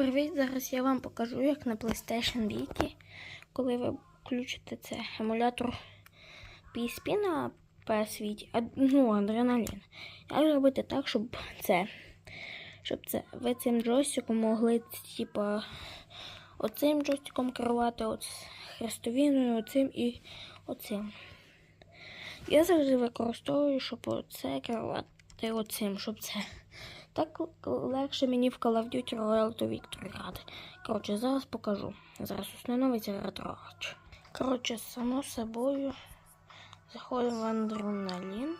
Привіт, зараз я вам покажу, як на PlayStation Vita, коли ви включите це емулятор PSP на PS Vita, ну, адреналін. Як зробити так, щоб це, щоб це ви цим джойстиком могли, типа, оцим джойстиком керувати, от хрестовиною, оцим і оцим. Я завжди використовую, щоб оце керувати оцим, щоб це. Так легше мені в Call of Duty Royal to Victory грати. Коротше, зараз покажу. Зараз установиться ретрогач. Коротше, само собою заходимо в адреналін.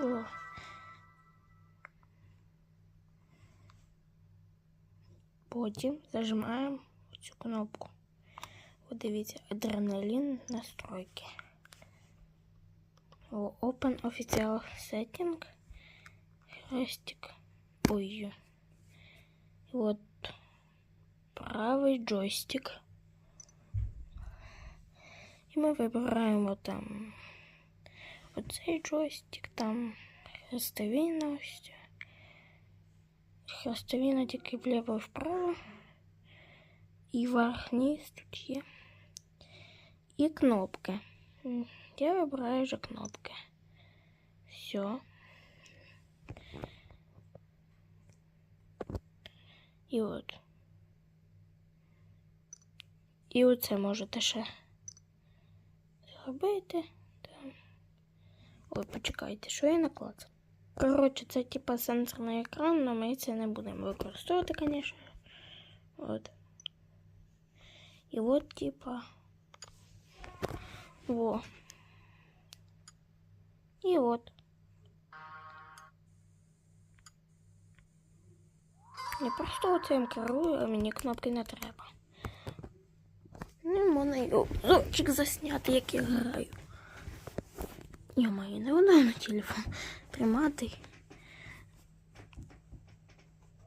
О. Потім зажимаємо цю кнопку. От дивіться, адреналін настройки. О, Open Official Setting. Хрестик. Ой. І от правий джойстик. І ми вибираємо там оцей джойстик, там хрестовина ось. ця. Хрестовина тільки вліво і вправо. І верх-низ тут є. І кнопки. М, Я вибираю вже кнопки. Все. І от. І оце можете ще зробити. Там. Ой, почекайте, що я наклацав? Коротше, це типа сенсорний екран, але ми це не будемо використовувати, звісно. От. И вот типа... Во. И вот. Я просто оцим керую, а мені кнопки не треба. Не можна й обзорчик засняти, як я граю. Я маю не вода на телефон тримати.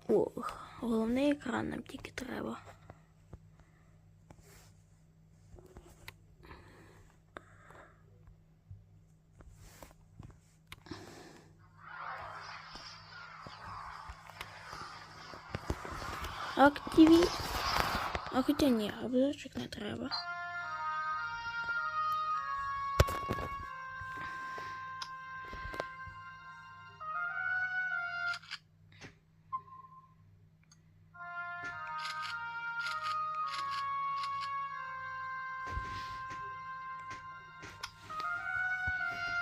Ох, головний екран нам тільки треба. Активі. А хоча ні, обзорчик не треба.